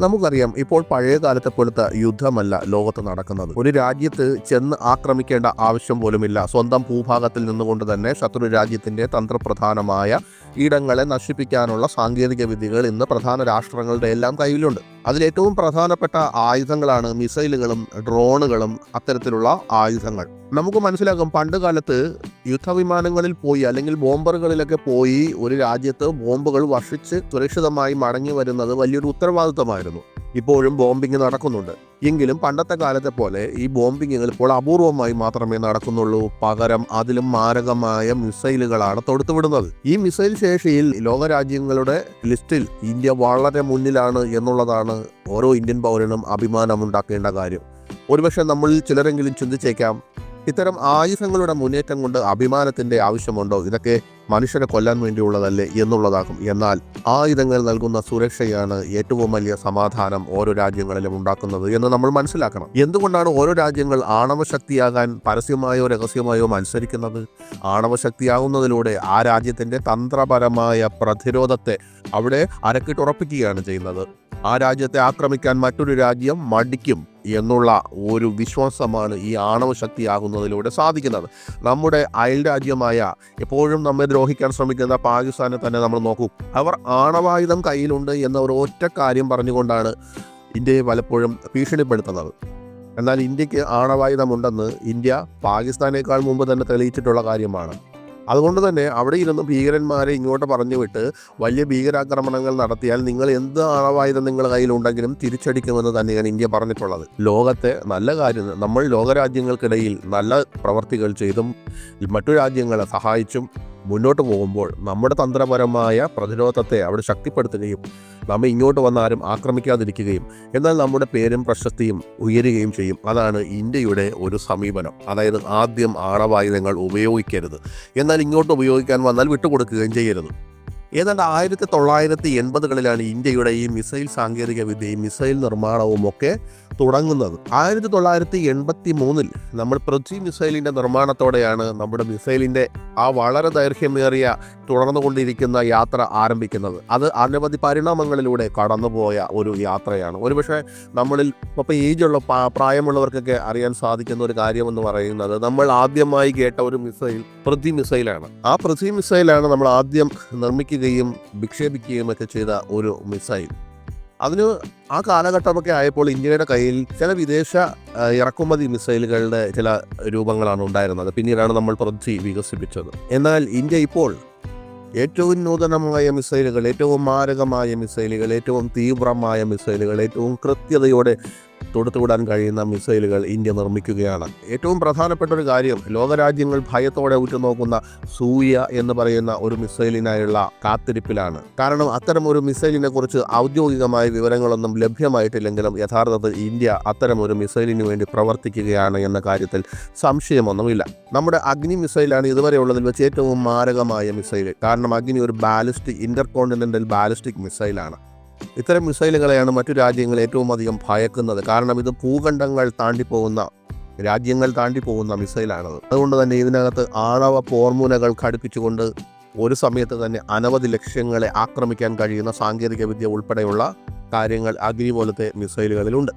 നമുക്കറിയാം ഇപ്പോൾ പഴയ കാലത്തെ പോലത്തെ യുദ്ധമല്ല ലോകത്ത് നടക്കുന്നത്. ഒരു രാജ്യത്ത് ചെന്ന് ആക്രമിക്കേണ്ട ആവശ്യം പോലുമില്ല. സ്വന്തം ഭൂഭാഗത്തിൽ നിന്നുകൊണ്ട് തന്നെ ശത്രു രാജ്യത്തിന്റെ തന്ത്രപ്രധാനമായ ഇടങ്ങളെ നശിപ്പിക്കാനുള്ള സാങ്കേതിക വിദ്യകൾ ഇന്ന് പ്രധാന രാഷ്ട്രങ്ങളുടെ എല്ലാം കയ്യിലുണ്ട് അതിലേറ്റവും പ്രധാനപ്പെട്ട ആയുധങ്ങളാണ് മിസൈലുകളും ഡ്രോണുകളും അത്തരത്തിലുള്ള ആയുധങ്ങൾ. നമുക്ക് മനസ്സിലാക്കും പണ്ട് കാലത്ത് യുദ്ധവിമാനങ്ങളിൽ പോയി അല്ലെങ്കിൽ ബോംബറുകളിലൊക്കെ പോയി ഒരു രാജ്യത്ത് ബോംബുകൾ വർഷിച്ച് സുരക്ഷിതമായി മടങ്ങി വരുന്നത് വലിയൊരു ഉത്തരവാദിത്തമായിരുന്നു. ഇപ്പോഴും ബോംബിംഗ് നടക്കുന്നുണ്ട്. എങ്കിലും പണ്ടത്തെ കാലത്തെ പോലെ ഈ ബോംബിങ്ങുകൾ ഇപ്പോൾ അപൂർവമായി മാത്രമേ നടക്കുന്നുള്ളൂ. പകരം അതിലും മാരകമായ മിസൈലുകളാണ് തൊടുത്തുവിടുന്നത്. ഈ മിസൈൽ ശേഷിയിൽ ലോകരാജ്യങ്ങളുടെ ലിസ്റ്റിൽ ഇന്ത്യ വളരെ മുന്നിലാണ് എന്നുള്ളതാണ് ഓരോ ഇന്ത്യൻ പൗരനും അഭിമാനമുണ്ടാക്കേണ്ട കാര്യം. ഒരുപക്ഷെ നമ്മളിൽ ചിലരെങ്കിലും ചിന്തിച്ചേക്കാം ഇത്തരം ആയുധങ്ങളുടെ മുന്നേറ്റം കൊണ്ട് അഭിമാനത്തിന്റെ ആവശ്യമുണ്ടോ? ഇതൊക്കെ മനുഷ്യരെ കൊല്ലാൻ വേണ്ടിയുള്ളതല്ലേ എന്നുള്ളതാകും. എന്നാൽ ആയുധങ്ങൾ നൽകുന്ന സുരക്ഷയാണ് ഏറ്റവും വലിയ സമാധാനം ഓരോ രാജ്യങ്ങളിലും ഉണ്ടാക്കുന്നത് എന്ന് നമ്മൾ മനസ്സിലാക്കണം. എന്തുകൊണ്ടാണ് ഓരോ രാജ്യങ്ങൾ ആണവശക്തിയാകാൻ പരസ്യമായോ രഹസ്യമായോ മത്സരിക്കുന്നത്? ആണവശക്തിയാകുന്നതിലൂടെ ആ രാജ്യത്തിന്റെ തന്ത്രപരമായ പ്രതിരോധത്തെ അവിടെ അരക്കിട്ടുറപ്പിക്കുകയാണ് ചെയ്യുന്നത്. ആ രാജ്യത്തെ ആക്രമിക്കാൻ മറ്റൊരു രാജ്യം മടിക്കും എന്നുള്ള ഒരു വിശ്വാസമാണ് ഈ ആണവ ശക്തിയാകുന്നതിലൂടെ സാധിക്കുന്നത്. നമ്മുടെ അയൽ രാജ്യമായ എപ്പോഴും നമ്മെ ദ്രോഹിക്കാൻ ശ്രമിക്കുന്ന പാകിസ്ഥാനെ തന്നെ നമ്മൾ നോക്കൂ. അവർ ആണവായുധം കയ്യിലുണ്ട് എന്ന ഒരു ഒറ്റ കാര്യം പറഞ്ഞുകൊണ്ടാണ് ഇന്ത്യയെ പലപ്പോഴും ഭീഷണിപ്പെടുത്തുന്നത്. എന്നാൽ ഇന്ത്യയ്ക്ക് ആണവായുധമുണ്ടെന്ന് ഇന്ത്യ പാകിസ്ഥാനേക്കാൾ മുമ്പ് തന്നെ തെളിയിച്ചിട്ടുള്ള കാര്യമാണ്. അതുകൊണ്ട് തന്നെ അവിടെ ഇരുന്ന് ഭീകരന്മാരെ ഇങ്ങോട്ട് പറഞ്ഞു വിട്ട് വലിയ ഭീകരാക്രമണങ്ങൾ നടത്തിയാൽ നിങ്ങൾ എന്ത് ആണവായുധം നിങ്ങളുടെ കയ്യിലുണ്ടെങ്കിലും തിരിച്ചടിക്കുമെന്ന് തന്നെയാണ് ഇന്ത്യ പറഞ്ഞിട്ടുള്ളത്. ലോകത്തെ നല്ല കാര്യം നമ്മൾ ലോകരാജ്യങ്ങൾക്കിടയിൽ നല്ല പ്രവർത്തികൾ ചെയ്തും മറ്റു രാജ്യങ്ങളെ സഹായിച്ചും മുന്നോട്ട് പോകുമ്പോൾ നമ്മുടെ തന്ത്രപരമായ പ്രതിരോധത്തെ അവിടെ ശക്തിപ്പെടുത്തുകയും നമ്മെ ഇങ്ങോട്ട് വന്നാലും ആക്രമിക്കാതിരിക്കുകയും എന്നാൽ നമ്മുടെ പേരും പ്രശസ്തിയും ഉയരുകയും ചെയ്യും. അതാണ് ഇന്ത്യയുടെ ഒരു സമീപനം. അതായത് ആദ്യം ആണവായുധങ്ങൾ ഉപയോഗിക്കരുത്. എന്നാൽ ഇങ്ങോട്ട് ഉപയോഗിക്കാൻ വന്നാൽ വിട്ടുകൊടുക്കുകയും ചെയ്യരുത്. ഏതാണ്ട് ആയിരത്തി തൊള്ളായിരത്തി എൺപതുകളിലാണ് ഇന്ത്യയുടെ ഈ മിസൈൽ സാങ്കേതിക വിദ്യയും മിസൈൽ നിർമ്മാണവും ഒക്കെ തുടങ്ങുന്നത്. ആയിരത്തി തൊള്ളായിരത്തി എൺപത്തി മൂന്നിൽ നമ്മൾ പൃഥ്വി മിസൈലിന്റെ നിർമ്മാണത്തോടെയാണ് നമ്മുടെ മിസൈലിന്റെ ആ വളരെ ദൈർഘ്യമേറിയ തുടർന്നുകൊണ്ടിരിക്കുന്ന യാത്ര ആരംഭിക്കുന്നത്. അത് അനവധി പരിണാമങ്ങളിലൂടെ കടന്നുപോയ ഒരു യാത്രയാണ്. ഒരുപക്ഷെ നമ്മളിൽ ഇപ്പോൾ ഏജുള്ള പ്രായമുള്ളവർക്കൊക്കെ അറിയാൻ സാധിക്കുന്ന ഒരു കാര്യമെന്ന് പറയുന്നത് നമ്മൾ ആദ്യമായി കേട്ട ഒരു മിസൈൽ പൃഥ്വി മിസൈലാണ്. ആ പൃഥ്വി മിസൈലാണ് നമ്മൾ ആദ്യം നിർമ്മിക്കുകയും വിക്ഷേപിക്കുകയും ഒക്കെ ചെയ്ത ഒരു മിസൈൽ. അതിന് ആ കാലഘട്ടമൊക്കെ ആയപ്പോൾ ഇന്ത്യയുടെ കയ്യിൽ ചില വിദേശ ഇറക്കുമതി മിസൈലുകളുടെ ചില രൂപങ്ങളാണ് ഉണ്ടായിരുന്നത്. പിന്നീടാണ് നമ്മൾ പ്രതി വികസിപ്പിച്ചത്. എന്നാൽ ഇന്ത്യ ഇപ്പോൾ ഏറ്റവും നൂതനമായ മിസൈലുകൾ ഏറ്റവും മാരകമായ മിസൈലുകൾ ഏറ്റവും തീവ്രമായ മിസൈലുകൾ ഏറ്റവും കൃത്യതയോടെ തൊടുത്തുവിടാൻ കഴിയുന്ന മിസൈലുകൾ ഇന്ത്യ നിർമ്മിക്കുകയാണ്. ഏറ്റവും പ്രധാനപ്പെട്ട ഒരു കാര്യം ലോകരാജ്യങ്ങൾ ഭയത്തോടെ ഉറ്റുനോക്കുന്ന സൂര്യ എന്ന് പറയുന്ന ഒരു മിസൈലിനായുള്ള കാത്തിരിപ്പിലാണ്. കാരണം അത്തരം ഒരു മിസൈലിനെ കുറിച്ച് ഔദ്യോഗികമായ വിവരങ്ങളൊന്നും ലഭ്യമായിട്ടില്ലെങ്കിലും യഥാർത്ഥത്തിൽ ഇന്ത്യ അത്തരം ഒരു മിസൈലിന് വേണ്ടി പ്രവർത്തിക്കുകയാണ് എന്ന കാര്യത്തിൽ സംശയമൊന്നുമില്ല. നമ്മുടെ അഗ്നി മിസൈലാണ് ഇതുവരെ ഉള്ളതിൽ വെച്ച് ഏറ്റവും മാരകമായ മിസൈൽ കാരണം അഗ്നി ഒരു ബാലിസ്റ്റിക് ഇന്റർ കോണ്ടിനെന്റൽ ബാലിസ്റ്റിക് മിസൈലാണ്. ഇത്തരം മിസൈലുകളെയാണ് മറ്റു രാജ്യങ്ങൾ ഏറ്റവും അധികം ഭയക്കുന്നത്. കാരണം ഇത് ഭൂഖണ്ഡങ്ങൾ താണ്ടിപ്പോകുന്ന രാജ്യങ്ങൾ താണ്ടിപ്പോകുന്ന മിസൈലാണത്. അതുകൊണ്ട് തന്നെ ഇതിനകത്ത് ആണവ പോർമുനകൾ ഘടിപ്പിച്ചുകൊണ്ട് ഒരു സമയത്ത് തന്നെ അനവധി ലക്ഷ്യങ്ങളെ ആക്രമിക്കാൻ കഴിയുന്ന സാങ്കേതിക വിദ്യ ഉൾപ്പെടെയുള്ള കാര്യങ്ങൾ അഗ്നി പോലത്തെ മിസൈലുകളിലുണ്ട്.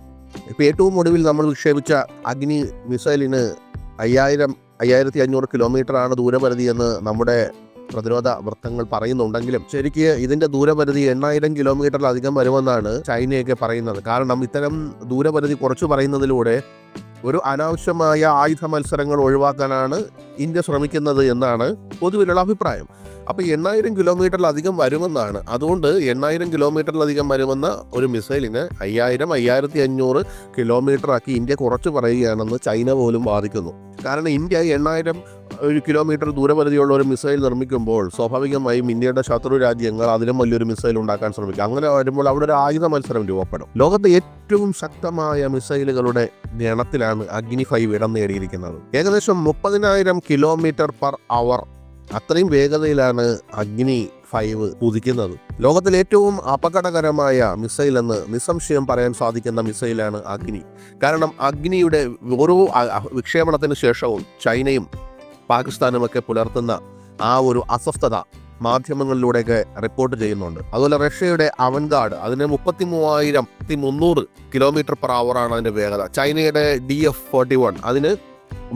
ഇപ്പോൾ ഏറ്റവും ഒടുവിൽ നമ്മൾ വിക്ഷേപിച്ച അഗ്നി മിസൈലിന് അയ്യായിരം അയ്യായിരത്തി അഞ്ഞൂറ് കിലോമീറ്ററാണ് ദൂരപരിധി എന്ന് നമ്മുടെ പ്രതിരോധ വൃത്തങ്ങൾ പറയുന്നുണ്ടെങ്കിലും ശരിക്ക് ഇതിന്റെ ദൂരപരിധി എണ്ണായിരം കിലോമീറ്ററിലധികം വരുമെന്നാണ് ചൈനയൊക്കെ പറയുന്നത്. കാരണം ഇത്തരം ദൂരപരിധി കുറച്ചു പറയുന്നതിലൂടെ ഒരു അനാവശ്യമായ ആയുധ മത്സരങ്ങൾ ഒഴിവാക്കാനാണ് ഇന്ത്യ ശ്രമിക്കുന്നത് എന്നാണ് പൊതുവിലുള്ള അഭിപ്രായം. അപ്പോൾ എണ്ണായിരം കിലോമീറ്ററിലധികം വരുമെന്നാണ്. അതുകൊണ്ട് എണ്ണായിരം കിലോമീറ്ററിലധികം വരുമെന്ന ഒരു മിസൈലിന് അയ്യായിരം അയ്യായിരത്തി അഞ്ഞൂറ് കിലോമീറ്റർ ആക്കി ഇന്ത്യ കുറച്ച് പറയുകയാണെന്ന് ചൈന പോലും വാദിക്കുന്നു. കാരണം ഇന്ത്യ എണ്ണായിരം ഒരു കിലോമീറ്റർ ദൂരപരിധിയുള്ള ഒരു മിസൈൽ നിർമ്മിക്കുമ്പോൾ സ്വാഭാവികമായും ഇന്ത്യയുടെ ശത്രു രാജ്യങ്ങൾ അതിലും വലിയൊരു മിസൈൽ ഉണ്ടാക്കാൻ ശ്രമിക്കും. അങ്ങനെ വരുമ്പോൾ അവിടെ ഒരു ആയുധ മത്സരം രൂപപ്പെടും. ലോകത്തെ ഏറ്റവും ശക്തമായ മിസൈലുകളുടെ ഗണത്തിലാണ് അഗ്നി ഫൈവ് ഇടം നേടിയിരിക്കുന്നത്. ഏകദേശം മുപ്പതിനായിരം കിലോമീറ്റർ പെർ അവർ അത്രയും വേഗതയിലാണ് അഗ്നി ഫൈവ് കുതിക്കുന്നത്. ലോകത്തിലെ ഏറ്റവും അപകടകരമായ മിസൈൽ എന്ന് നിസ്സംശയം പറയാൻ സാധിക്കുന്ന മിസൈലാണ് അഗ്നി. കാരണം അഗ്നിയുടെ ഓരോ വിക്ഷേപണത്തിന് ശേഷവും ചൈനയും പാകിസ്ഥാനുമൊക്കെ പുലർത്തുന്ന ആ ഒരു അസ്വസ്ഥത മാധ്യമങ്ങളിലൂടെയൊക്കെ റിപ്പോർട്ട് ചെയ്യുന്നുണ്ട്. അതുപോലെ റഷ്യയുടെ അവൻഗാർഡ് അതിന് മുപ്പത്തി മൂവായിരം മുന്നൂറ് കിലോമീറ്റർ പെർ ആണ് അതിന്റെ വേഗത. ചൈനയുടെ ഡി എഫ് ഫോർട്ടി വൺ അതിന്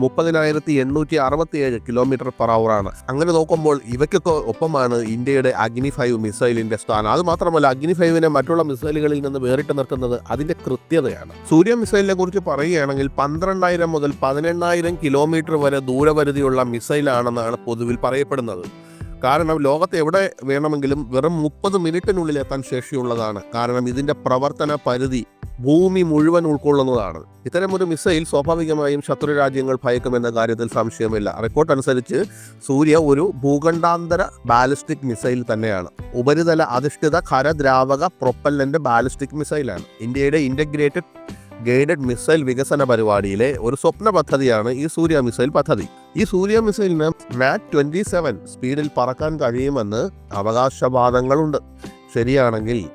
മുപ്പതിനായിരത്തി എണ്ണൂറ്റി അറുപത്തി ഏഴ് കിലോമീറ്റർ പെർ അവറാണ് അങ്ങനെ നോക്കുമ്പോൾ ഇവയ്ക്കൊക്കെ ഒപ്പമാണ് ഇന്ത്യയുടെ അഗ്നി ഫൈവ് മിസൈലിന്റെ സ്ഥാനം. അത് മാത്രമല്ല അഗ്നി ഫൈവിനെ മറ്റുള്ള മിസൈലുകളിൽ നിന്ന് വേറിട്ട് നിർത്തുന്നത് അതിന്റെ കൃത്യതയാണ്. സൂര്യ മിസൈലിനെ കുറിച്ച് പറയുകയാണെങ്കിൽ പന്ത്രണ്ടായിരം മുതൽ പതിനെണ്ണായിരം കിലോമീറ്റർ വരെ ദൂരപരിധിയുള്ള മിസൈലാണെന്നാണ് പൊതുവിൽ പറയപ്പെടുന്നത്. കാരണം ലോകത്ത് എവിടെ വേണമെങ്കിലും വെറും മുപ്പത് മിനിറ്റിനുള്ളിൽ എത്താൻ ശേഷിയുള്ളതാണ്. കാരണം ഇതിന്റെ പ്രവർത്തന പരിധി ഭൂമി മുഴുവൻ ഉൾക്കൊള്ളുന്നതാണ്. ഇത്തരം ഒരു മിസൈൽ സ്വാഭാവികമായും ശത്രു രാജ്യങ്ങൾ ഭയക്കുമെന്ന കാര്യത്തിൽ സംശയമില്ല. റിപ്പോർട്ട് അനുസരിച്ച് സൂര്യ ഒരു ഭൂഖണ്ഡാന്തര ബാലിസ്റ്റിക് മിസൈൽ തന്നെയാണ്. ഉപരിതല അധിഷ്ഠിത ഖരദ്രാവക പ്രൊപ്പല്ലന്റ് ബാലിസ്റ്റിക് മിസൈലാണ് ഇന്ത്യയുടെ ഇന്റഗ്രേറ്റഡ് ഗൈഡഡ് മിസൈൽ വികസന പരിപാടിയിലെ ഒരു സ്വപ്ന പദ്ധതിയാണ് ഈ സൂര്യ മിസൈൽ പദ്ധതി. ഈ സൂര്യ മിസൈലിന് മാറ്റ് ട്വന്റി സെവൻ സ്പീഡിൽ പറക്കാൻ കഴിയുമെന്ന് അവകാശവാദങ്ങളുണ്ട്. ശരിയാണെങ്കിൽ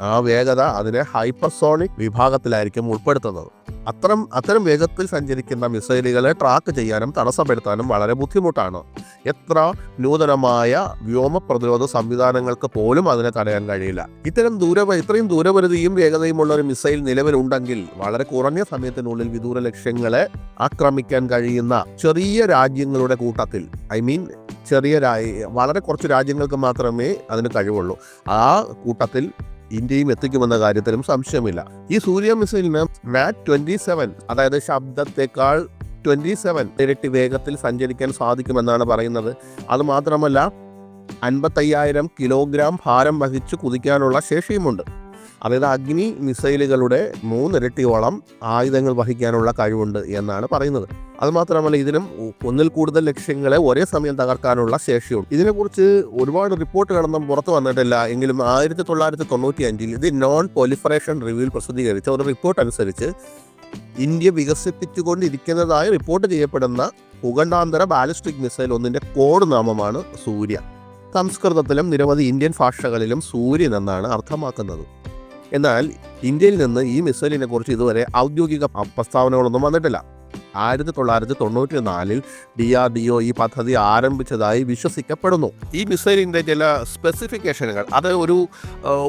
ആ വേഗത അതിനെ ഹൈപ്പർസോണിക് വിഭാഗത്തിലായിരിക്കും ഉൾപ്പെടുത്തുന്നത്. അത്തരം അത്തരം വേഗത്തിൽ സഞ്ചരിക്കുന്ന മിസൈലുകളെ ട്രാക്ക് ചെയ്യാനും തടസ്സപ്പെടുത്താനും വളരെ ബുദ്ധിമുട്ടാണ്. എത്ര നൂതനമായ വ്യോമ പ്രതിരോധ സംവിധാനങ്ങൾക്ക് പോലും അതിനെ തടയാൻ കഴിയില്ല. ഇത്തരം ദൂര ഇത്രയും ദൂരപരിധിയും വേഗതയുമുള്ള ഒരു മിസൈൽ നിലവിലുണ്ടെങ്കിൽ വളരെ കുറഞ്ഞ സമയത്തിനുള്ളിൽ വിദൂര ലക്ഷ്യങ്ങളെ ആക്രമിക്കാൻ കഴിയുന്ന ചെറിയ രാജ്യങ്ങളുടെ കൂട്ടത്തിൽ ഐ മീൻ ചെറിയ വളരെ കുറച്ച് രാജ്യങ്ങൾക്ക് മാത്രമേ അതിന് കഴിവുള്ളൂ. ആ കൂട്ടത്തിൽ ഇന്ത്യയും എത്തിക്കുമെന്ന കാര്യത്തിലും സംശയമില്ല. ഈ സൂര്യ മിസൈലിന് മാറ്റ് ട്വന്റി സെവൻ അതായത് ശബ്ദത്തെക്കാൾ ട്വന്റി സെവൻ ഇരട്ടി വേഗത്തിൽ സഞ്ചരിക്കാൻ സാധിക്കുമെന്നാണ് പറയുന്നത്. അത് മാത്രമല്ല അൻപത്തയ്യായിരം കിലോഗ്രാം ഭാരം വഹിച്ച് കുതിക്കാനുള്ള ശേഷിയുമുണ്ട്. അതായത് അഗ്നി മിസൈലുകളുടെ മൂന്നിരട്ടിയോളം ആയുധങ്ങൾ വഹിക്കാനുള്ള കഴിവുണ്ട് എന്നാണ് പറയുന്നത്. അതുമാത്രമല്ല ഇതിനും ഒന്നിൽ കൂടുതൽ ലക്ഷ്യങ്ങളെ ഒരേ സമയം തകർക്കാനുള്ള ശേഷിയുണ്ട്. ഇതിനെക്കുറിച്ച് ഒരുപാട് റിപ്പോർട്ട് കടന്നും പുറത്തു വന്നിട്ടില്ല. എങ്കിലും ആയിരത്തി തൊള്ളായിരത്തി തൊണ്ണൂറ്റി അഞ്ചിൽ ഇത് നോൺ പൊലിഫറേഷൻ റിവ്യൂവിൽ പ്രസിദ്ധീകരിച്ച ഒരു റിപ്പോർട്ട് അനുസരിച്ച് ഇന്ത്യ വികസിപ്പിച്ചുകൊണ്ടിരിക്കുന്നതായി റിപ്പോർട്ട് ചെയ്യപ്പെടുന്ന ഭൂഖണ്ഡാന്തര ബാലിസ്റ്റിക് മിസൈൽ ഒന്നിന്റെ കോഡ് നാമമാണ് സൂര്യ. സംസ്കൃതത്തിലും നിരവധി ഇന്ത്യൻ ഭാഷകളിലും സൂര്യൻ എന്നാണ് അർത്ഥമാക്കുന്നത്. എന്നാൽ ഇന്ത്യയിൽ നിന്ന് ഈ മിസൈലിനെ കുറിച്ച് ഇതുവരെ ഔദ്യോഗിക പ്രസ്താവനകളൊന്നും വന്നിട്ടില്ല. ആയിരത്തി തൊള്ളായിരത്തി തൊണ്ണൂറ്റി നാലിൽ ഡി ആർ ഡി ഒ ഈ പദ്ധതി ആരംഭിച്ചതായി വിശ്വസിക്കപ്പെടുന്നു. ഈ മിസൈലിന്റെ ചില സ്പെസിഫിക്കേഷനുകൾ അത് ഒരു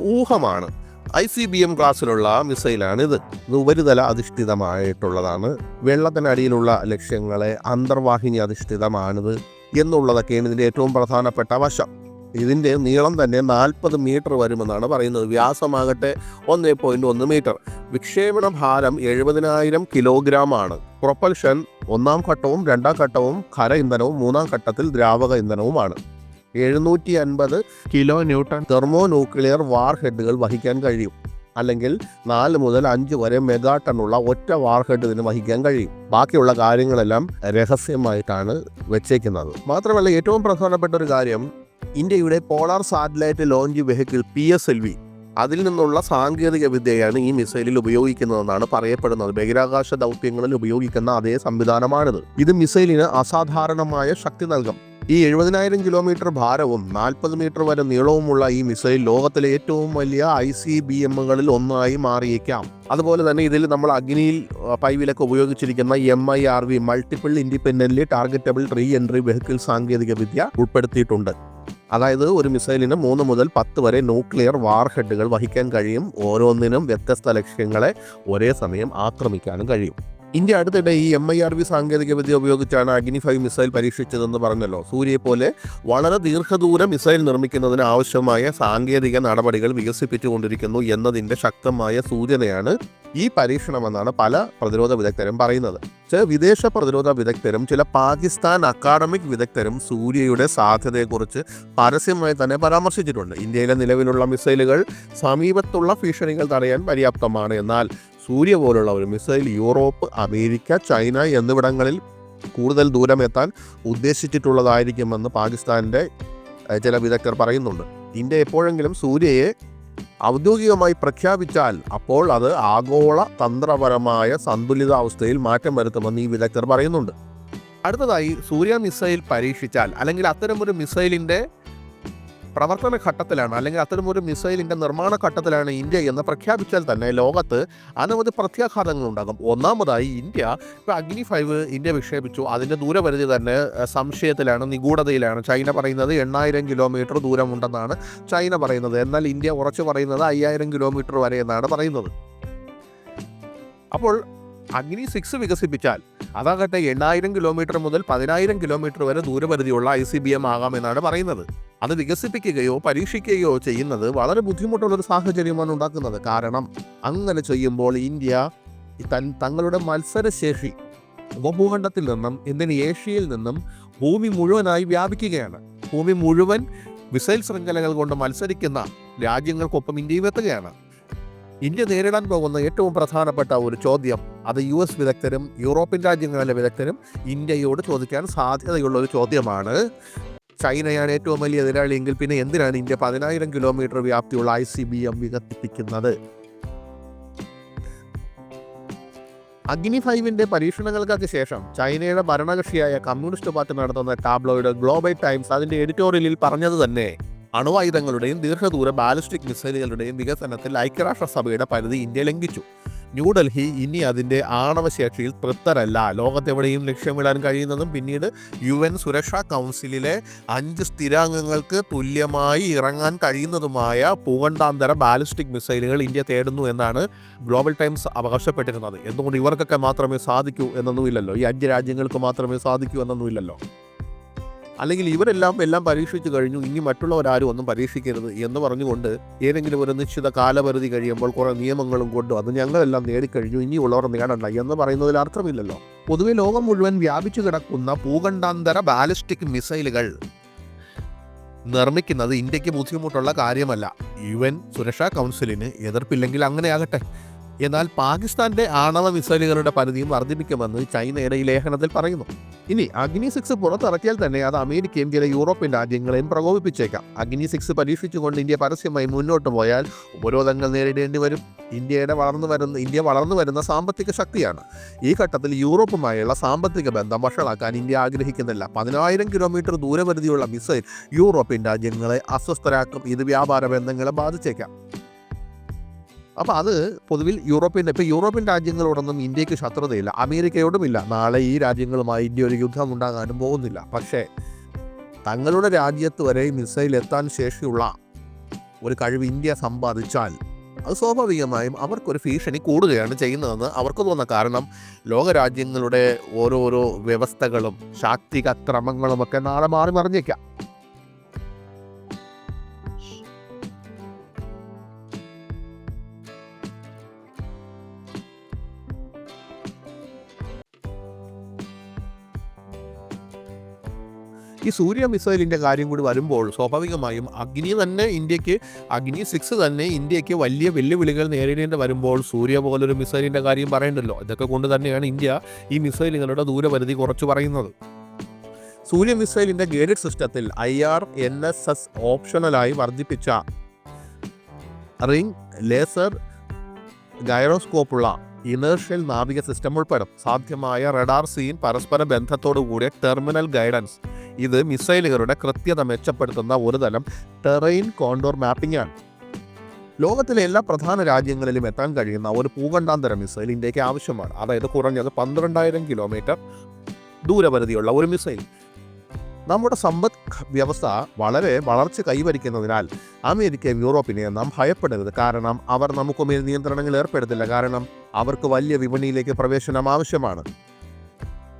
ഊഹമാണ്. ഐ സി ബി എം ക്ലാസ്സിലുള്ള മിസൈലാണ് ഇത് ഉപരിതല അധിഷ്ഠിതമായിട്ടുള്ളതാണ്. വെള്ളത്തിനടിയിലുള്ള ലക്ഷ്യങ്ങളെ അന്തർവാഹിനി അധിഷ്ഠിതമാണിത് എന്നുള്ളതൊക്കെയാണ് ഇതിന്റെ ഏറ്റവും പ്രധാനപ്പെട്ട വശം. ഇതിന്റെ നീളം തന്നെ നാൽപ്പത് മീറ്റർ വരുമെന്നാണ് പറയുന്നത്. വ്യാസമാകട്ടെ ഒന്ന് പോയിന്റ് ഒന്ന് മീറ്റർ. വിക്ഷേപണ ഭാരം എഴുപതിനായിരം കിലോഗ്രാം ആണ് പ്രൊപ്പൽഷൻ ഒന്നാം ഘട്ടവും രണ്ടാം ഘട്ടവും ഖര ഇന്ധനവും മൂന്നാം ഘട്ടത്തിൽ ദ്രാവക ഇന്ധനവുമാണ്. എഴുന്നൂറ്റി അൻപത് കിലോ ന്യൂട്ടൺ തെർമോ ന്യൂക്ലിയർ വാർ ഹെഡുകൾ വഹിക്കാൻ കഴിയും. അല്ലെങ്കിൽ നാല് മുതൽ അഞ്ച് വരെ മെഗാ ടണ്ണുള്ള ഒറ്റ വാർഹെഡ് ഇതിന് വഹിക്കാൻ കഴിയും. ബാക്കിയുള്ള കാര്യങ്ങളെല്ലാം രഹസ്യമായിട്ടാണ് വെച്ചേക്കുന്നത്. മാത്രമല്ല ഏറ്റവും പ്രധാനപ്പെട്ട ഒരു കാര്യം ഇന്ത്യയുടെ polar satellite launch vehicle P S L V. അതിൽ നിന്നുള്ള സാങ്കേതിക വിദ്യയാണ് ഈ മിസൈലിൽ ഉപയോഗിക്കുന്നതെന്നാണ് പറയപ്പെടുന്നത്. ബഹിരാകാശ ദൗത്യങ്ങളിൽ ഉപയോഗിക്കുന്ന അതേ സംവിധാനമാണിത്. ഇത് മിസൈലിന് അസാധാരണമായ ശക്തി നൽകും. ഈ എഴുപതിനായിരം കിലോമീറ്റർ ഭാരവും നാൽപ്പത് മീറ്റർ വരെ നീളവുമുള്ള ഈ മിസൈൽ ലോകത്തിലെ ഏറ്റവും വലിയ ഐ സി ബി എമ്മുകളിൽ ഒന്നായി മാറിയേക്കാം. അതുപോലെ തന്നെ ഇതിൽ നമ്മൾ അഗ്നിയിൽ പൈവിലൊക്കെ ഉപയോഗിച്ചിരിക്കുന്ന M I R V multiple independent targetable reentry vehicle സാങ്കേതിക വിദ്യ ഉൾപ്പെടുത്തിയിട്ടുണ്ട്. അതായത് ഒരു മിസൈലിന് മൂന്ന് മുതൽ പത്ത് വരെ ന്യൂക്ലിയർ വാർഹെഡുകൾ വഹിക്കാൻ കഴിയും. ഓരോന്നിനും വ്യത്യസ്ത ലക്ഷ്യങ്ങളെ ഒരേ സമയം ആക്രമിക്കാനും കഴിയും. ഇന്ത്യ അടുത്തിടെ ഈ എം ഐ ആർ വി സാങ്കേതികവിദ്യ ഉപയോഗിച്ചാണ് അഗ്നി ഫൈവ് മിസൈൽ പരീക്ഷിച്ചതെന്ന് പറഞ്ഞല്ലോ. സൂര്യയെ പോലെ വളരെ ദീർഘദൂര മിസൈൽ നിർമ്മിക്കുന്നതിന് ആവശ്യമായ സാങ്കേതിക നടപടികൾ വികസിപ്പിച്ചുകൊണ്ടിരിക്കുന്നു എന്നതിന്റെ ശക്തമായ സൂചനയാണ് ഈ പരീക്ഷണമെന്നാണ് പല പ്രതിരോധ വിദഗ്ധരും പറയുന്നത്. ചില വിദേശ പ്രതിരോധ വിദഗ്ധരും ചില പാകിസ്ഥാൻ അക്കാഡമിക് വിദഗ്ധരും സൂര്യയുടെ സാധ്യതയെക്കുറിച്ച് പരസ്യമായി തന്നെ പരാമർശിച്ചിട്ടുണ്ട്. ഇന്ത്യയിലെ നിലവിലുള്ള മിസൈലുകൾ സമീപത്തുള്ള ഭീഷണികൾ തടയാൻ പര്യാപ്തമാണ്. എന്നാൽ സൂര്യ പോലുള്ള ഒരു മിസൈൽ യൂറോപ്പ് അമേരിക്ക ചൈന എന്നിവിടങ്ങളിൽ കൂടുതൽ ദൂരം എത്താൻ ഉദ്ദേശിച്ചിട്ടുള്ളതായിരിക്കുമെന്ന് പാകിസ്ഥാന്റെ ചില വിദഗ്ധർ പറയുന്നുണ്ട്. ഇന്ത്യ എപ്പോഴെങ്കിലും സൂര്യയെ ഔദ്യോഗികമായി പ്രഖ്യാപിച്ചാൽ അപ്പോൾ അത് ആഗോള തന്ത്രപരമായ സന്തുലിതാവസ്ഥയിൽ മാറ്റം വരുത്തുമെന്ന് ഈ വിദഗ്ധർ പറയുന്നുണ്ട്. അടുത്തതായി സൂര്യ മിസൈൽ പരീക്ഷിച്ചാൽ അല്ലെങ്കിൽ അത്തരമൊരു മിസൈലിന്റെ പ്രവർത്തന ഘട്ടത്തിലാണ് അല്ലെങ്കിൽ അത്തരമൊരു മിസൈലിന്റെ നിർമ്മാണ ഘട്ടത്തിലാണ് ഇന്ത്യ എന്ന് പ്രഖ്യാപിച്ചാൽ തന്നെ ലോകത്ത് അനവധി പ്രത്യാഘാതങ്ങൾ ഉണ്ടാകും. ഒന്നാമതായി ഇന്ത്യ ഇപ്പോൾ അഗ്നി ഫൈവ് ഇന്ത്യ വിക്ഷേപിച്ചു. അതിന്റെ ദൂരപരിധി തന്നെ സംശയത്തിലാണ് നിഗൂഢതയിലാണ്. ചൈന പറയുന്നത് എണ്ണായിരം കിലോമീറ്റർ ദൂരമുണ്ടെന്നാണ് ചൈന പറയുന്നത്. എന്നാൽ ഇന്ത്യ ഉറച്ചു പറയുന്നത് അയ്യായിരം കിലോമീറ്റർ വരെ എന്നാണ് പറയുന്നത്. അപ്പോൾ അഗ്നി സിക്സ് വികസിപ്പിച്ചാൽ അതാകട്ടെ എണ്ണായിരം കിലോമീറ്റർ മുതൽ പതിനായിരം കിലോമീറ്റർ വരെ ദൂരപരിധിയുള്ള ഐ സി ബി എം ആകാമെന്നാണ് പറയുന്നത്. അത് വികസിപ്പിക്കുകയോ പരീക്ഷിക്കുകയോ ചെയ്യുന്നത് വളരെ ബുദ്ധിമുട്ടുള്ളൊരു സാഹചര്യമാണ് ഉണ്ടാക്കുന്നത്. കാരണം അങ്ങനെ ചെയ്യുമ്പോൾ ഇന്ത്യ തൻ തങ്ങളുടെ മത്സരശേഷി ഉപഭൂഖണ്ഡത്തിൽ നിന്നും ഇന്ത്യൻ ഏഷ്യയിൽ നിന്നും ഭൂമി മുഴുവനായി വ്യാപിക്കുകയാണ്. ഭൂമി മുഴുവൻ മിസൈൽ ശൃംഖലകൾ കൊണ്ട് മത്സരിക്കുന്ന രാജ്യങ്ങൾക്കൊപ്പം ഇന്ത്യയും എത്തുകയാണ്. ഇന്ത്യ നേരിടാൻ പോകുന്ന ഏറ്റവും പ്രധാനപ്പെട്ട ഒരു ചോദ്യം അത് യു എസ് വിദഗ്ധരും യൂറോപ്യൻ രാജ്യങ്ങളിലെ വിദഗ്ധരും ഇന്ത്യയോട് ചോദിക്കാൻ സാധ്യതയുള്ള ഒരു ചോദ്യമാണ് ചൈനയാണ് ഏറ്റവും വലിയ എതിരാളി എങ്കിൽ പിന്നെ എന്തിനാണ് ഇന്ത്യ പതിനായിരം കിലോമീറ്റർ വ്യാപ്തിയുള്ള ഐ സി ബി എം വികസിപ്പിക്കുന്നത്? അഗ്നി ഫൈവിന്റെ പരീക്ഷണങ്ങൾക്കൊക്കെ ശേഷം ചൈനയുടെ ഭരണകക്ഷിയായ കമ്മ്യൂണിസ്റ്റ് പാർട്ടി നടത്തുന്ന ടാബ്ലോയിഡ് ഗ്ലോബൽ ടൈംസ് അതിന്റെ എഡിറ്റോറിയലിൽ പറഞ്ഞത് തന്നെ. അണുവായുധങ്ങളുടെയും ദീർഘദൂര ബാലിസ്റ്റിക് മിസൈലുകളുടെയും വികസനത്തിൽ ഐക്യരാഷ്ട്രസഭയുടെ പരിധി ഇന്ത്യ ലംഘിച്ചു. ന്യൂഡൽഹി ഇനി അതിന്റെ ആണവശേഷിയിൽ തൃപ്തരല്ല. ലോകത്തെവിടെയും ലക്ഷ്യമിടാൻ കഴിയുന്നതും പിന്നീട് യു എൻ സുരക്ഷാ കൗൺസിലിലെ അഞ്ച് സ്ഥിരാംഗങ്ങൾക്ക് തുല്യമായി ഇറങ്ങാൻ കഴിയുന്നതുമായ ഭൂഖണ്ഡാന്തര ബാലിസ്റ്റിക് മിസൈലുകൾ ഇന്ത്യ തേടുന്നു എന്നാണ് ഗ്ലോബൽ ടൈംസ് അവകാശപ്പെട്ടിരുന്നത്. എന്തുകൊണ്ട് ഇവർക്കൊക്കെ മാത്രമേ സാധിക്കൂ എന്നൊന്നുമില്ലല്ലോ? ഈ അഞ്ച് രാജ്യങ്ങൾക്ക് മാത്രമേ സാധിക്കൂ എന്നൊന്നുമില്ലല്ലോ? അല്ലെങ്കിൽ ഇവരെല്ലാം എല്ലാം പരീക്ഷിച്ചു കഴിഞ്ഞു. ഇനി മറ്റുള്ളവരാരും ഒന്നും പരീക്ഷിക്കരുത് എന്ന് പറഞ്ഞുകൊണ്ട് ഏതെങ്കിലും ഒരു നിശ്ചിത കാലപരിധി കഴിയുമ്പോൾ കുറേ നിയമങ്ങളും കൊണ്ടു അത് ഞങ്ങളെല്ലാം നേടിക്കഴിഞ്ഞു. ഇനിയുള്ളവർ നേടണ്ട എന്ന് പറയുന്നതിൽ അർത്ഥമില്ലല്ലോ. പൊതുവെ ലോകം മുഴുവൻ വ്യാപിച്ചു കിടക്കുന്ന ഭൂഖണ്ഡാന്തര ബാലിസ്റ്റിക് മിസൈലുകൾ നിർമ്മിക്കുന്നത് ഇന്ത്യയ്ക്ക് ബുദ്ധിമുട്ടുള്ള കാര്യമല്ല. യു എൻ സുരക്ഷാ കൗൺസിലിന് എതിർപ്പില്ലെങ്കിൽ അങ്ങനെയാകട്ടെ. എന്നാൽ പാകിസ്ഥാന്റെ ആണവ മിസൈലുകളുടെ പരിധിയും വർദ്ധിപ്പിക്കുമെന്ന് ചൈനയുടെ ഈ ലേഖനത്തിൽ പറയുന്നു. ഇനി അഗ്നി സിക്സ് പുറത്തിറക്കിയാൽ തന്നെ അത് അമേരിക്കയും ചില യൂറോപ്യൻ രാജ്യങ്ങളെയും പ്രകോപിപ്പിച്ചേക്കാം. അഗ്നി സിക്സ് പരീക്ഷിച്ചുകൊണ്ട് ഇന്ത്യ പരസ്യമായി മുന്നോട്ട് പോയാൽ ഉപരോധങ്ങൾ നേരിടേണ്ടി വരും. ഇന്ത്യയുടെ വളർന്നു വരുന്ന ഇന്ത്യ വളർന്നു വരുന്ന സാമ്പത്തിക ശക്തിയാണ്. ഈ ഘട്ടത്തിൽ യൂറോപ്പുമായുള്ള സാമ്പത്തിക ബന്ധം വഷളാക്കാൻ ഇന്ത്യ ആഗ്രഹിക്കുന്നില്ല. പതിനായിരം കിലോമീറ്റർ ദൂരപരിധിയുള്ള മിസൈൽ യൂറോപ്യൻ രാജ്യങ്ങളെ അസ്വസ്ഥരാക്കും. ഇത് വ്യാപാര ബന്ധങ്ങളെ ബാധിച്ചേക്കാം. അപ്പോൾ അത് പൊതുവിൽ യൂറോപ്യൻ ഇപ്പോൾ യൂറോപ്യൻ രാജ്യങ്ങളോടൊന്നും ഇന്ത്യയ്ക്ക് ശത്രുതയില്ല. അമേരിക്കയോടുമില്ല. നാളെ ഈ രാജ്യങ്ങളുമായി ഇന്ത്യ ഒരു യുദ്ധം ഉണ്ടാകാനും പോകുന്നില്ല. പക്ഷേ തങ്ങളുടെ രാജ്യത്ത് വരെ മിസൈൽ എത്താൻ ശേഷിയുള്ള ഒരു കഴിവ് ഇന്ത്യ സമ്പാദിച്ചാൽ അത് സ്വാഭാവികമായും അവർക്കൊരു ഭീഷണി കൂടുകയാണ് ചെയ്യുന്നതെന്ന് അവർക്ക് തോന്നുന്ന കാരണം ലോകരാജ്യങ്ങളുടെ ഓരോരോ വ്യവസ്ഥകളും ശാക്തിക ക്രമങ്ങളുമൊക്കെ നാളെ മാറി മറിഞ്ഞേക്കാം. ഈ സൂര്യ മിസൈലിന്റെ കാര്യം കൂടി വരുമ്പോൾ സ്വാഭാവികമായും അഗ്നി തന്നെ ഇന്ത്യയ്ക്ക് അഗ്നി സിക്സ് തന്നെ ഇന്ത്യയ്ക്ക് വലിയ വെല്ലുവിളികൾ നേരിടേണ്ടി വരുമ്പോൾ സൂര്യ പോലൊരു മിസൈലിന്റെ കാര്യം പറയണ്ടല്ലോ. ഇതൊക്കെ കൊണ്ട് തന്നെയാണ് ഇന്ത്യ ഈ മിസൈലുകളുടെ ദൂരപരിധി കുറച്ച് പറയുന്നത്. സൂര്യ മിസൈലിന്റെ ഗൈഡഡ് സിസ്റ്റത്തിൽ I R N S S ഓപ്ഷണലായി വർദ്ധിപ്പിച്ച റിംഗ് ലേസർ ഗൈറോസ്കോപ്പുള്ള ഇനേർഷ്യൽ നാവിക സിസ്റ്റം ഉൾപ്പെടും. സാധ്യമായ റഡാർ സീൻ പരസ്പര ബന്ധത്തോടുകൂടിയ ടെർമിനൽ ഗൈഡൻസ്. ഇത് മിസൈലുകളുടെ കൃത്യത മെച്ചപ്പെടുത്തുന്ന ഒരു തരം ടെറൈൻ കോണ്ടോർ മാപ്പിംഗ് ആണ് ലോകത്തിലെ എല്ലാ പ്രധാന രാജ്യങ്ങളിലും എത്താൻ കഴിയുന്ന ഒരു ഭൂഖണ്ഡാന്തര മിസൈൽ ഇന്ത്യയ്ക്ക് ആവശ്യമാണ്. അതായത് കുറഞ്ഞത് പന്ത്രണ്ടായിരം കിലോമീറ്റർ ദൂരപരിധിയുള്ള ഒരു മിസൈൽ. നമ്മുടെ സമ്പദ് വ്യവസ്ഥ വളരെ വളർച്ച കൈവരിക്കുന്നതിനാൽ അമേരിക്കയും യൂറോപ്പിനെയും നാം ഭയപ്പെടരുത്. കാരണം അവർ നമുക്കുമേൽ നിയന്ത്രണങ്ങൾ ഏർപ്പെടുത്തില്ല. കാരണം അവർക്ക് വലിയ വിപണിയിലേക്ക് പ്രവേശനം ആവശ്യമാണ്.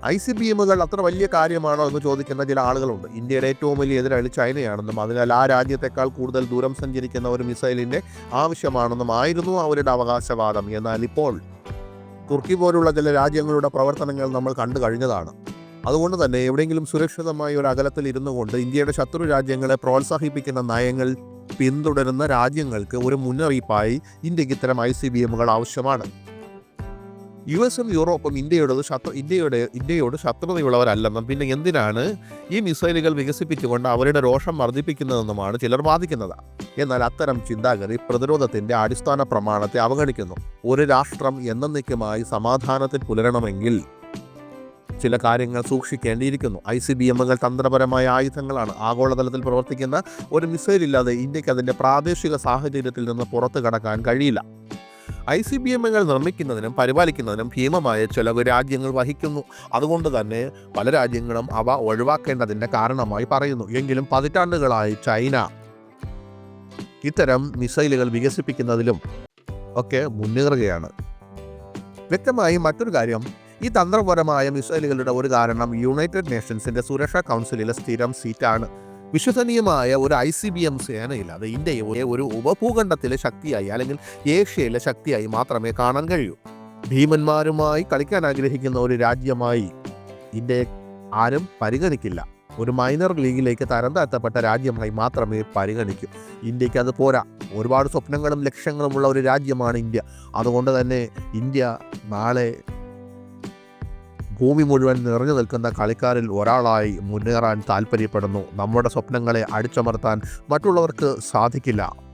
ഐ സി ബി എമ്മുകൾ അത്ര വലിയ കാര്യമാണോ എന്ന് ചോദിക്കുന്ന ചില ആളുകളുണ്ട്. ഇന്ത്യയുടെ ഏറ്റവും വലിയ എതിരാളി ചൈനയാണെന്നും അതിനാൽ ആ രാജ്യത്തെക്കാൾ കൂടുതൽ ദൂരം സഞ്ചരിക്കുന്ന ഒരു മിസൈലിന്റെ ആവശ്യമാണെന്നും ആയിരുന്നു അവരുടെ അവകാശവാദം. എന്നാൽ ഇപ്പോൾ തുർക്കി പോലുള്ള ചില രാജ്യങ്ങളുടെ പ്രവർത്തനങ്ങൾ നമ്മൾ കണ്ടു കഴിഞ്ഞതാണ്. അതുകൊണ്ട് തന്നെ എവിടെയെങ്കിലും സുരക്ഷിതമായ ഒരു അകലത്തിൽ ഇരുന്നു കൊണ്ട് ഇന്ത്യയുടെ ശത്രു രാജ്യങ്ങളെ പ്രോത്സാഹിപ്പിക്കുന്ന നയങ്ങൾ പിന്തുടരുന്ന രാജ്യങ്ങൾക്ക് ഒരു മുന്നറിയിപ്പായി ഇന്ത്യയ്ക്ക് ഇത്തരം ഐ സി ബി എമ്മുകൾ ആവശ്യമാണ്. യു എസും യൂറോപ്പും ഇന്ത്യയോട് ശത്രു ഇന്ത്യയുടെ ഇന്ത്യയോട് ശത്രുതയുള്ളവരല്ലെന്നും പിന്നെ എന്തിനാണ് ഈ മിസൈലുകൾ വികസിപ്പിച്ചുകൊണ്ട് അവരുടെ രോഷം വർദ്ധിപ്പിക്കുന്നതെന്നുമാണ് ചിലർ വാദിക്കുന്നത്. എന്നാൽ അത്തരം ചിന്താഗതി പ്രതിരോധത്തിന്റെ അടിസ്ഥാന പ്രമാണത്തെ അവഗണിക്കുന്നു. ഒരു രാഷ്ട്രം എന്നേക്കുമായി സമാധാനത്തിൽ പുലരണമെങ്കിൽ ചില കാര്യങ്ങൾ സൂക്ഷിക്കേണ്ടിയിരിക്കുന്നു. ഐ സി ബി എമ്മുകൾ തന്ത്രപരമായ ആയുധങ്ങളാണ് ആഗോളതലത്തിൽ പ്രവർത്തിക്കുന്ന ഒരു മിസൈൽ ഇല്ലാതെ ഇന്ത്യയ്ക്ക് അതിന്റെ പ്രാദേശിക സാഹചര്യത്തിൽ നിന്ന് പുറത്തു കടക്കാൻ കഴിയില്ല. ഐ സി ബി എമ്മുകൾ നിർമ്മിക്കുന്നതിനും പരിപാലിക്കുന്നതിനും ഭീമമായ ചെലവ് രാജ്യങ്ങൾ വഹിക്കുന്നു. അതുകൊണ്ട് തന്നെ പല രാജ്യങ്ങളും അവ ഒഴിവാക്കേണ്ടതിന്റെ കാരണമായി പറയുന്നു. എങ്കിലും പതിറ്റാണ്ടുകളായി ചൈന ഇത്തരം മിസൈലുകൾ വികസിപ്പിക്കുന്നതിലും ഒക്കെ മുന്നേറുകയാണ് വ്യക്തമായി മറ്റൊരു കാര്യം ഈ തന്ത്രപരമായ മിസൈലുകളുടെ ഒരു കാരണം യുണൈറ്റഡ് നേഷൻസിന്റെ സുരക്ഷാ കൗൺസിലിലെ സ്ഥിരം സീറ്റാണ്. വിശ്വസനീയമായ ഒരു ഐ സി ബി എം സേനയില്ലാതെ ഇന്ത്യയെ ഒരു ഉപഭൂഖണ്ഡത്തിലെ ശക്തിയായി അല്ലെങ്കിൽ ഏഷ്യയിലെ ശക്തിയായി മാത്രമേ കാണാൻ കഴിയൂ. ഭീമന്മാരുമായി കളിക്കാൻ ആഗ്രഹിക്കുന്ന ഒരു രാജ്യമായി ഇന്ത്യയെ ആരും പരിഗണിക്കില്ല. ഒരു മൈനർ ലീഗിലേക്ക് തരം താഴ്ത്തപ്പെട്ട രാജ്യമായി മാത്രമേ പരിഗണിക്കൂ. ഇന്ത്യയ്ക്ക് അത് പോരാ. ഒരുപാട് സ്വപ്നങ്ങളും ലക്ഷ്യങ്ങളുമുള്ള ഒരു രാജ്യമാണ് ഇന്ത്യ. അതുകൊണ്ട് തന്നെ ഇന്ത്യ നാളെ ഭൂമി മുഴുവൻ നിറഞ്ഞു നിൽക്കുന്ന കളിക്കാരിൽ ഒരാളായി മുന്നേറാൻ താല്പര്യപ്പെടുന്നു. നമ്മുടെ സ്വപ്നങ്ങളെ അടിച്ചമർത്താൻ മറ്റുള്ളവർക്ക് സാധിക്കില്ല.